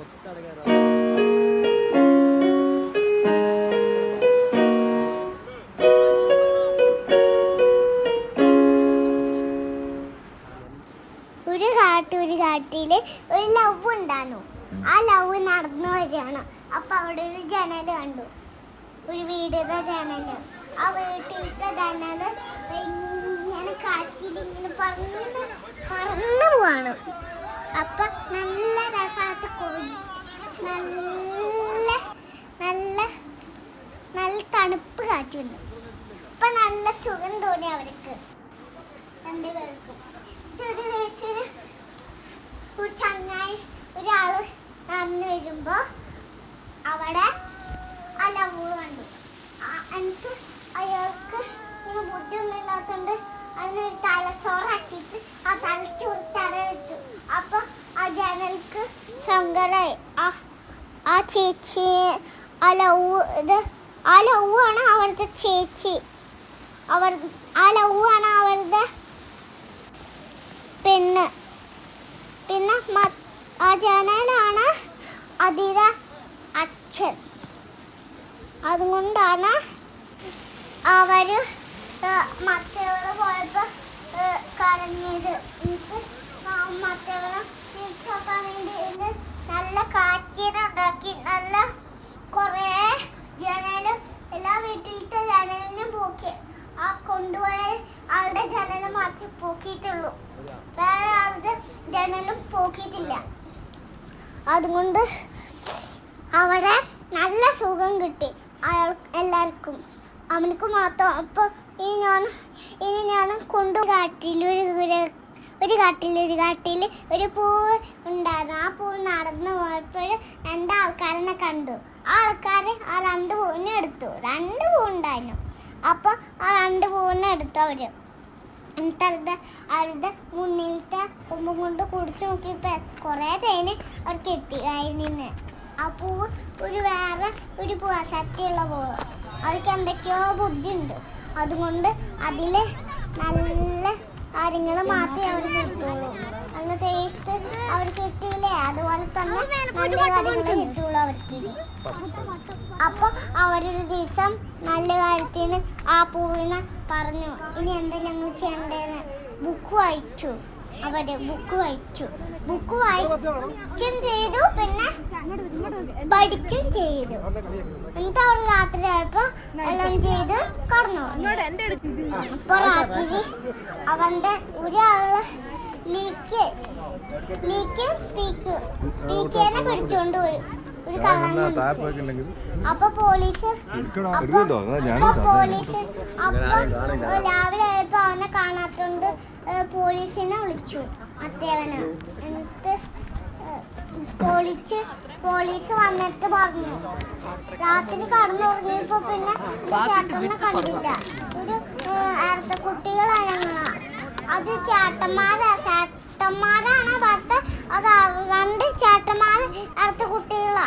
ഒരു കാട്ടൂര് കാട്ടിൽ ഒരു ലവ് ഉണ്ടായിരുന്നു ആ ലവ് നടന്നു വരികയാണ്. അപ്പൊ അവിടെ ഒരു ജനൽ കണ്ടു. ഒരു വീടിന്റെ ജനൽ. ആ വീട്ടിലത്തെ ജനൽ ഇങ്ങനെ കാറ്റിൽ ഇങ്ങനെ പറന്ന് പറന്നു പോവാണ്. അപ്പൊ നല്ല രസമായിട്ട് കോഴി നല്ല നല്ല നല്ല തണുപ്പ് ഇപ്പൊ നല്ല സുഖം തോന്നി അവർക്ക്. രണ്ടുപേർക്കും. ഒരു ചങ്ങായി ഒരാൾ നടന്നു വരുമ്പോ അവിടെ ആ ലവ് കണ്ടു. എനിക്ക് അയാൾക്ക് ഇങ്ങനെ ബുദ്ധിയൊന്നുമില്ലാത്തോണ്ട് അതിനൊരു തലസോറാക്കിയിട്ട് ആ തലച്ചോറ് തട വെച്ചു അപ്പൊ ആ ജനൽക്ക് സങ്കടമായി. ആ ആ ചേച്ചി ആ ലവ് ഇത് ആ ലവ് ആണ് അവളുടെ ചേച്ചി. അവർ ആ ലവ് ആണ് അവളുടെ പെണ്ണ്. പിന്നെ ആ ജനലാണ് അതിലെ അച്ഛൻ. അതുകൊണ്ടാണ് അവർ മറ്റവളെ പോയപ്പോൾ കരഞ്ഞത്. എനിക്ക് മറ്റവളെ തിരിച്ചോക്കാൻ വേണ്ടി നല്ല കാറ്റീനുണ്ടാക്കി നല്ല കുറേ ജനൽ എല്ലാ വീട്ടിലത്തെ ജനലിനും പോക്കി ആ കൊണ്ടുപോയ ആളുടെ ജനൽ മാത്രമേ പോക്കിയിട്ടുള്ളൂ വേറെ ജനലും പോക്കിയിട്ടില്ല. അതുകൊണ്ട് അവിടെ നല്ല സുഖം കിട്ടി അയാൾ എല്ലാവർക്കും. അവനക്ക് മാത്രം അപ്പോൾ ഇനി ഞാൻ ഇനി ഞാൻ കൊണ്ടു കാട്ടിൽ ഒരു ഒരു- കാട്ടിൽ ഒരു കാട്ടിൽ ഒരു പൂ ഉണ്ടായിരുന്നു. ആ പൂ നടന്നു പോയപ്പോൾ രണ്ടാൾക്കാരെന്നെ കണ്ടു. ആ ആൾക്കാർ ആ രണ്ട് പൂവിനെ എടുത്തു. രണ്ട് പൂ ഉണ്ടായിരുന്നു. അപ്പോൾ ആ രണ്ട് പൂവിനെ എടുത്തു അവർ എന്നിട്ട് അവരുടെ അവരുടെ മുന്നിലത്തെ കൊമ്പും കൊണ്ട് കുടിച്ചു നോക്കിയപ്പോ കുറേ തേന് അവർക്ക് എത്തി വായിൽ നിന്ന് ആ പൂവ് ഒരു വേറെ ഒരു പൂവ സത്യമുള്ള പൂവ് അതിക്ക് എന്തൊക്കെയോ ബുദ്ധിയുണ്ട്. അതുകൊണ്ട് അതിൽ നല്ല കാര്യങ്ങൾ മാത്രമേ അവർ കിട്ടുള്ളൂ. നല്ല ടേസ്റ്റ് അവർക്ക് കിട്ടിയില്ലേ? അതുപോലെ തന്നെ നല്ല കാര്യങ്ങൾ കിട്ടുള്ളൂ അവർക്ക് ഇനി. അപ്പൊ അവരൊരു ദിവസം നല്ല കാര്യത്തിന് ആ പൂവിനെ പറഞ്ഞു. ഇനി എന്താ ഞങ്ങൾ ചെയ്യണ്ടേന്ന് ബുക്ക് വായിച്ചു. അവർ ബുക്ക് വായിച്ചു. ബുക്ക് വായിക്കും ചെയ്തു പിന്നെ പഠിക്കും ചെയ്തു. എന്നിട്ട് അവൾ രാത്രി ആയപ്പോ എല്ലാം ചെയ്ത് കടന്നു അപ്പൊ രാത്രി അവന്റെ ഒരാൾ ലീക്ക് ലീക്ക് പീക്ക് പീക്കേനെ പിടിച്ചോണ്ട് പോയി. ഒരു കള്ളൻ അപ്പൊ പോലീസ് അപ്പൊ അപ്പൊ പോലീസ് അപ്പൊ രാവിലെ ആയപ്പോ പോലീസിനെ വിളിച്ചു. മറ്റേവന്. എന്നിട്ട് പോലീസ് പോലീസ് വന്നിട്ട് പറഞ്ഞു. രാത്രി കടന്നുറങ്ങിയപ്പോ പിന്നെ ചേട്ടനെ കണ്ടില്ല. ഒരു അടുത്ത കുട്ടികളാണ് ഞങ്ങളാ. അത് ചേട്ടന്മാരാ. ചേട്ടന്മാരാണ് പത്ത് അത് രണ്ട് ചേട്ടന്മാർ അടുത്ത കുട്ടികളാ?